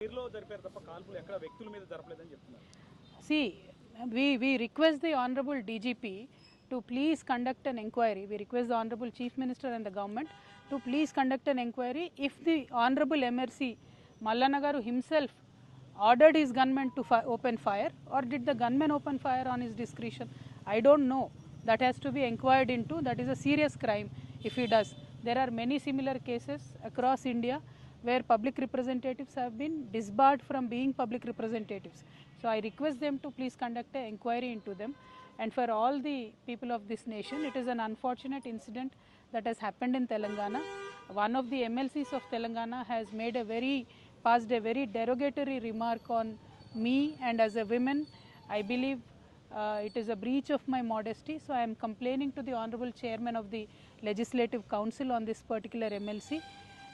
తీరులో జరిపారు తప్ప కాల్పులు ఎక్కడ వ్యక్తుల మీద జరపలేదని చెప్తున్నారు See, we, we request the Honorable DGP to please conduct an inquiry. We request the Honorable Chief Minister and the government to please conduct an inquiry if the Honorable MRC Mallanagaru himself ordered his gunmen to fi- open fire or did the gunman open fire on his discretion. I don't know. That has to be inquired into. That is a serious crime if he does. There are many similar cases across India where public representatives have been disbarred from being public representatives. So I request them to please conduct an inquiry into them. And for all the people of this nation, it is an unfortunate incident that has happened in Telangana. One of the MLCs of Telangana has made a very, passed a very derogatory remark on me and as a woman. I believe uh, it is a breach of my modesty. So I am complaining to the Honorable Chairman of the Legislative Council on this particular MLC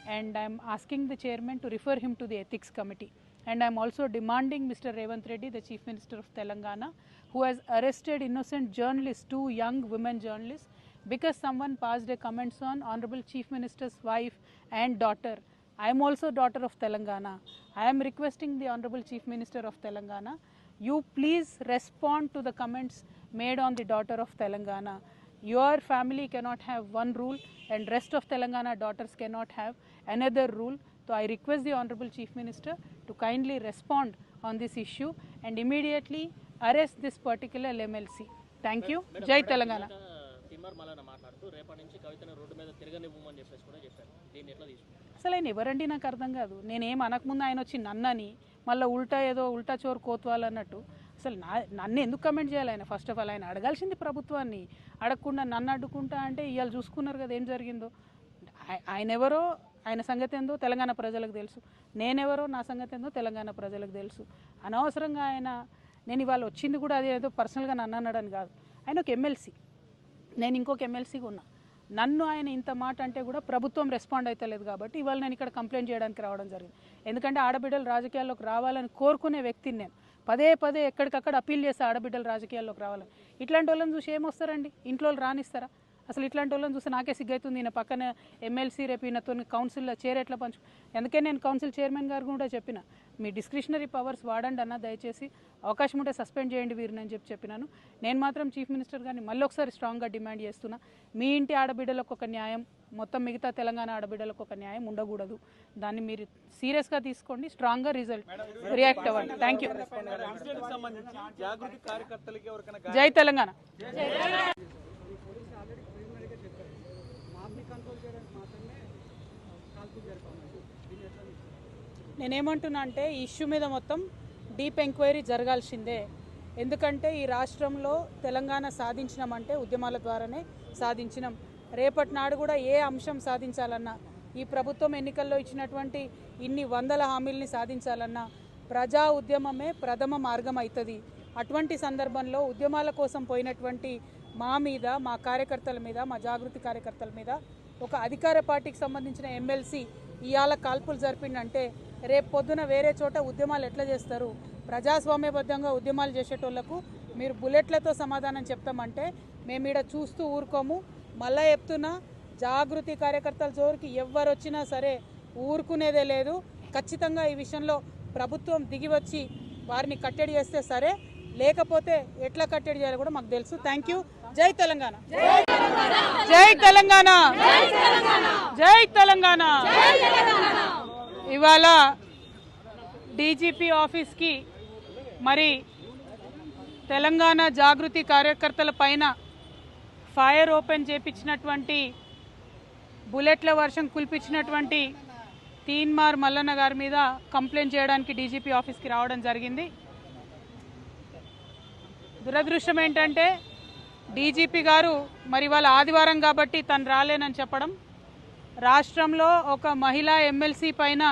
and I am asking the chairman to refer him to the ethics committee. And I am also demanding Mr. Revant Reddy, the Chief Minister of Telangana, who has arrested innocent journalists, two young women journalists, because someone passed a comments on Honorable Chief Minister's wife and daughter. I am also daughter of Telangana. I am requesting the Honorable Chief Minister of Telangana, you please respond to the comments made on the daughter of Telangana. Your family cannot have one rule and rest of Telangana daughters cannot have another rule. So I request the Honorable Chief Minister to kindly respond on this issue and immediately arrest this particular MLC. Thank you. Jai Telangana. అసలు ఆయన ఎవరండి నాకు అర్థం కాదు నేనేం అనకముందు ఆయన వచ్చి నన్నని మళ్ళీ ఉల్టా ఏదో ఉల్టా చోరు కోత్వాల్ అన్నట్టు అసలు నా నన్ను ఎందుకు కమెంట్ చేయాలి ఆయన? ఫస్ట్ ఆఫ్ ఆల్ ఆయన అడగాల్సింది ప్రభుత్వాన్ని. అడగకుండా నన్ను అడ్డుకుంటా అంటే ఇవాళ చూసుకున్నారు కదా ఏం జరిగిందో. ఆయన ఎవరో ఆయన సంగతి ఏందో తెలంగాణ ప్రజలకు తెలుసు. నేనెవరో నా సంగతి ఏందో తెలంగాణ ప్రజలకు తెలుసు. అనవసరంగా ఆయన నేను ఇవాళ వచ్చింది కూడా అది ఏదో పర్సనల్గా నన్ను అన్నాడని కాదు. ఆయన ఒక ఎమ్మెల్సీ నేను ఇంకొక ఎమ్మెల్సీగా ఉన్నా నన్ను ఆయన ఇంత మాట అంటే కూడా ప్రభుత్వం రెస్పాండ్ అవుతలేదు కాబట్టి ఇవాళ నేను ఇక్కడ కంప్లైంట్ చేయడానికి రావడం జరిగింది. ఎందుకంటే ఆడబిడ్డలు రాజకీయాల్లోకి రావాలని కోరుకునే వ్యక్తిని నేను. పదే పదే ఎక్కడికక్కడ అప్పీల్ చేస్తే ఆడబిడ్డలు రాజకీయాల్లోకి రావాలి. ఇట్లాంటి వాళ్ళని చూసి ఏమొస్తారండి? ఇంట్లో వాళ్ళు రానిస్తారా? అసలు ఇట్లాంటి వాళ్ళని చూస్తే నాకే సిగ్గైతుంది. ఈయన పక్కన ఎమ్మెల్సీ రేపు ఈయనతో కౌన్సిల్లో చైర్ ఎట్లా పంచు అందుకే నేను కౌన్సిల్ చైర్మన్ గారు కూడా చెప్పిన మీ డిస్క్రిషనరీ పవర్స్ వాడండి అన్న దయచేసి అవకాశం ఉంటే సస్పెండ్ చేయండి వీరిని అని చెప్పి చెప్పినాను. నేను మాత్రం చీఫ్ మినిస్టర్ గారిని మళ్ళీ ఒకసారి స్ట్రాంగ్గా డిమాండ్ చేస్తున్నా. మీ ఇంటి ఆడబిడ్డలకు ఒక న్యాయం మొత్తం మిగతా తెలంగాణ ఆడబిడ్డలకు ఒక న్యాయం ఉండకూడదు. దాన్ని మీరు సీరియస్గా తీసుకోండి స్ట్రాంగ్గా రిజల్ట్ రియాక్ట్ అవ్వండి. థ్యాంక్ యూ జై తెలంగాణ. నేనేమంటున్నా అంటే ఈ ఇష్యూ మీద మొత్తం డీప్ ఎంక్వైరీ జరగాల్సిందే. ఎందుకంటే ఈ రాష్ట్రంలో తెలంగాణ సాధించినామంటే ఉద్యమాల ద్వారానే సాధించినాం. రేపటి నాడు కూడా ఏ అంశం సాధించాలన్నా ఈ ప్రభుత్వం ఎన్నికల్లో ఇచ్చినటువంటి ఇన్ని వందల హామీల్ని సాధించాలన్నా ప్రజా ఉద్యమమే ప్రథమ మార్గం అవుతుంది అటువంటి సందర్భంలో ఉద్యమాల కోసం పోయినటువంటి మా మీద మా కార్యకర్తల మీద మా జాగృతి కార్యకర్తల మీద ఒక అధికార పార్టీకి సంబంధించిన ఎమ్మెల్సీ ఇవాళ కాల్పులు జరిపిండంటే రేపు పొద్దున వేరే చోట ఉద్యమాలు ఎట్లా చేస్తారు? ప్రజాస్వామ్యబద్ధంగా ఉద్యమాలు చేసేటోళ్ళకు మీరు బుల్లెట్లతో సమాధానం చెప్తామంటే మేము ఈడ చూస్తూ ఊరుకోము. మళ్ళా చెప్తున్నా జాగృతి కార్యకర్తల జోరుకి ఎవరు వచ్చినా సరే ఊరుకునేదే లేదు. ఖచ్చితంగా ఈ విషయంలో ప్రభుత్వం దిగి వచ్చి వారిని కట్టడి చేస్తే సరే. లేకపోతే ఎట్లా కట్టడి చేయాలో కూడా మాకు తెలుసు. థ్యాంక్ యూ జై తెలంగాణ. జై తెలంగాణ. జై తెలంగాణ. ఇవాళ డీజీపీ ఆఫీస్కి మరి తెలంగాణ జాగృతి కార్యకర్తల పైన ఫైర్ ఓపెన్ చేపించినటువంటి బుల్లెట్ల వర్షం కుల్పించినటువంటి తీన్మార్ మల్లన్న గారి మీద కంప్లైంట్ చేయడానికి డీజీపీ ఆఫీస్కి రావడం జరిగింది. దురదృష్టం ఏంటంటే డీజీపీ గారు మరి వాళ్ళ ఆదివారం కాబట్టి తను రాలేనని చెప్పడం రాష్ట్రంలో ఒక మహిళా ఎమ్మెల్సీ పైన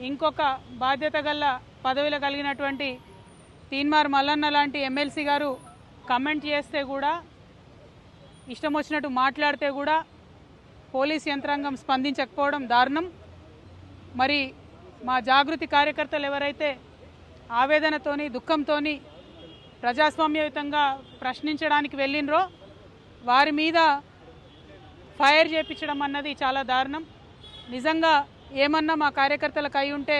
ఇంకొక బాధ్యత గల పదవిలో కలిగినటువంటి తీన్మార్ మల్లన్న లాంటి ఎమ్మెల్సీ గారు కమెంట్ చేస్తే కూడా ఇష్టం వచ్చినట్టు మాట్లాడితే కూడా పోలీస్ యంత్రాంగం స్పందించకపోవడం దారుణం. మరి మా జాగృతి కార్యకర్తలు ఎవరైతే ఆవేదనతోని దుఃఖంతోని ప్రజాస్వామ్యయుతంగా ప్రశ్నించడానికి వెళ్ళినరో వారి మీద ఫైర్ చేపించడం అన్నది చాలా దారుణం. నిజంగా ఏమన్నా మా కార్యకర్తలకు అయి ఉంటే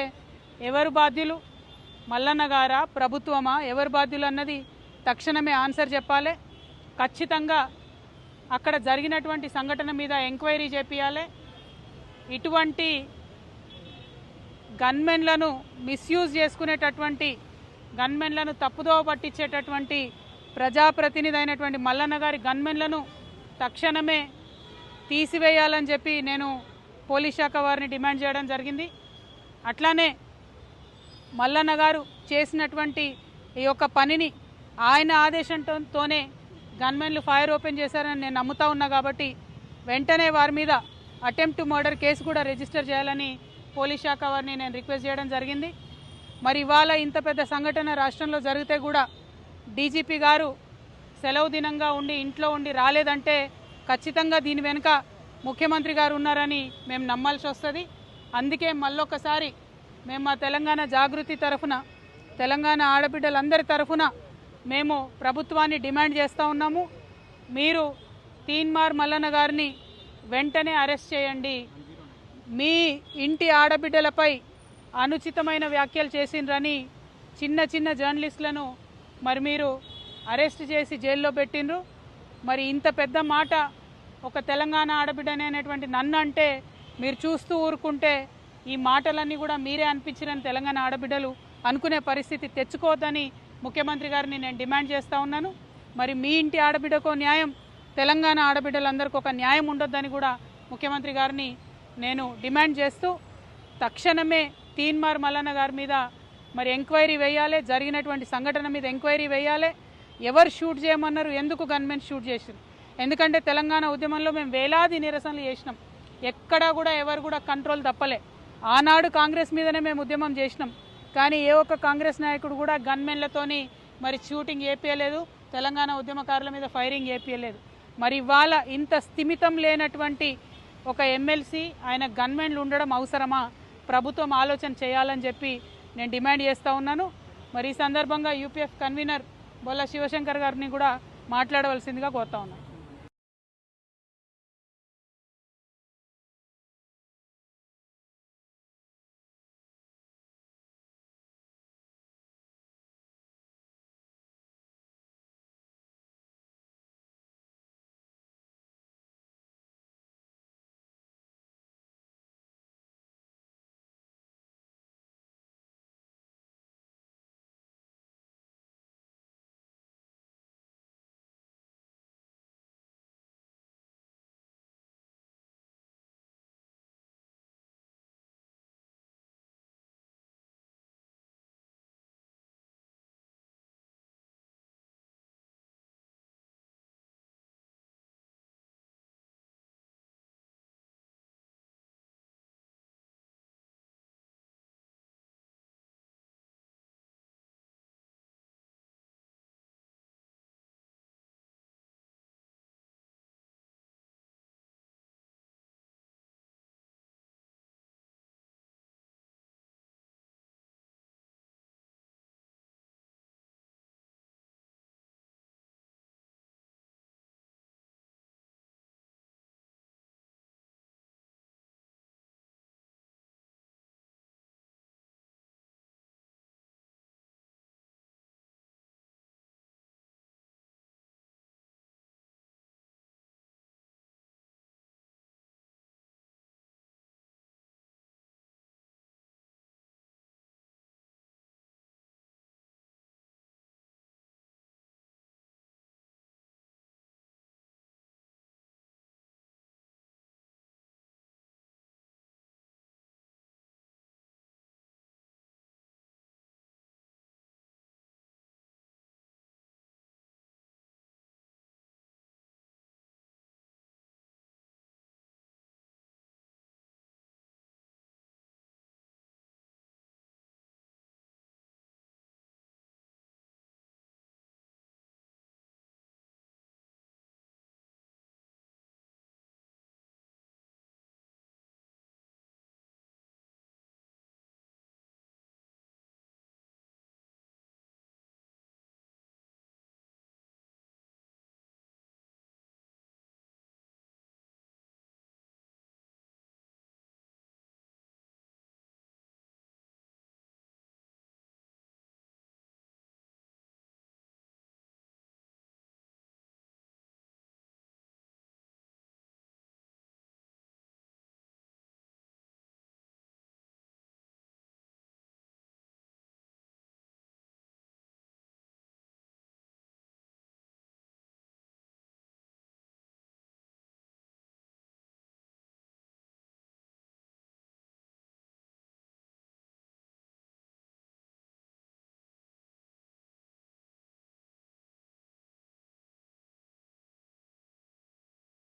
ఎవరు బాధ్యులు? మల్లన్న గారా? ప్రభుత్వమా? ఎవరు బాధ్యులు అన్నది తక్షణమే ఆన్సర్ చెప్పాలి. ఖచ్చితంగా అక్కడ జరిగినటువంటి సంఘటన మీద ఎంక్వైరీ చేపియాలి. ఇటువంటి గన్మెన్లను మిస్యూజ్ చేసుకునేటటువంటి గన్మెన్లను తప్పుదోవ పట్టించేటటువంటి ప్రజాప్రతినిధి అయినటువంటి మల్లన్న గారి గన్మెన్లను తక్షణమే తీసివేయాలని చెప్పి నేను పోలీస్ శాఖ వారిని డిమాండ్ చేయడం జరిగింది. అట్లానే మల్లన్న గారు చేసినటువంటి ఈ యొక్క పనిని ఆయన ఆదేశంతోనే గన్మెన్లు ఫైర్ ఓపెన్ చేశారని నేను నమ్ముతా ఉన్నా కాబట్టి వెంటనే వారి మీద అటెంప్ట్ మర్డర్ కేసు కూడా రిజిస్టర్ చేయాలని పోలీస్ శాఖ వారిని నేను రిక్వెస్ట్ చేయడం జరిగింది. మరి ఇవాళ ఇంత పెద్ద సంఘటన రాష్ట్రంలో జరిగితే కూడా డీజీపీ గారు సెలవు దినంగా ఉండి ఇంట్లో ఉండి రాలేదంటే ఖచ్చితంగా దీని వెనుక ముఖ్యమంత్రి గారు ఉన్నారని మేము నమ్మాల్సి వస్తుంది. అందుకే మళ్ళొకసారి మేము మా తెలంగాణ జాగృతి తరఫున తెలంగాణ ఆడబిడ్డలందరి తరఫున మేము ప్రభుత్వాన్ని డిమాండ్ చేస్తూ ఉన్నాము. మీరు తీన్మార్ మల్లన్న గారిని వెంటనే అరెస్ట్ చేయండి. మీ ఇంటి ఆడబిడ్డలపై అనుచితమైన వ్యాఖ్యలు చేసిండ్రని చిన్న చిన్న జర్నలిస్టులను మరి మీరు అరెస్ట్ చేసి జైల్లో పెట్టిండ్రు. మరి ఇంత పెద్ద మాట ఒక తెలంగాణ ఆడబిడ్డనేటువంటి నన్ను అంటే మీరు చూస్తూ ఊరుకుంటే ఈ మాటలన్నీ కూడా మీరే అనిపించారని తెలంగాణ ఆడబిడ్డలు అనుకునే పరిస్థితి తెచ్చుకోవద్దని ముఖ్యమంత్రి గారిని నేను డిమాండ్ చేస్తూ ఉన్నాను. మరి మీ ఇంటి ఆడబిడ్డకో న్యాయం తెలంగాణ ఆడబిడ్డలందరికీ ఒక న్యాయం ఉండొద్దని కూడా ముఖ్యమంత్రి గారిని నేను డిమాండ్ చేస్తూ తక్షణమే తీన్మార్ మల్లన్న గారి మీద మరి ఎంక్వైరీ వేయాలి జరిగినటువంటి సంఘటన మీద ఎంక్వైరీ వేయాలి. ఎవరు షూట్ చేయమన్నారు? ఎందుకు గన్మెన్ షూట్ చేసారు ఎందుకంటే తెలంగాణ ఉద్యమంలో మేము వేలాది నిరసనలు చేసినాం. ఎక్కడా కూడా ఎవరు కూడా కంట్రోల్ తప్పలే. ఆనాడు కాంగ్రెస్ మీదనే మేము ఉద్యమం చేసినాం. కానీ ఏ ఒక్క కాంగ్రెస్ నాయకుడు కూడా గన్మెన్లతోని మరి షూటింగ్ ఏపీయలేదు తెలంగాణ ఉద్యమకారుల మీద ఫైరింగ్ ఏపీయలేదు మరి ఇవాళ ఇంత స్థిమితం లేనటువంటి ఒక ఎమ్మెల్సీ ఆయన గన్మెన్లు ఉండడం అవసరమా? ప్రభుత్వం ఆలోచన చేయాలని చెప్పి నేను డిమాండ్ చేస్తూ ఉన్నాను. మరి ఈ సందర్భంగా యూపీఎఫ్ కన్వీనర్ బొల్ల శివశంకర్ గారిని కూడా మాట్లాడవలసిందిగా కోరుతా ఉన్నాను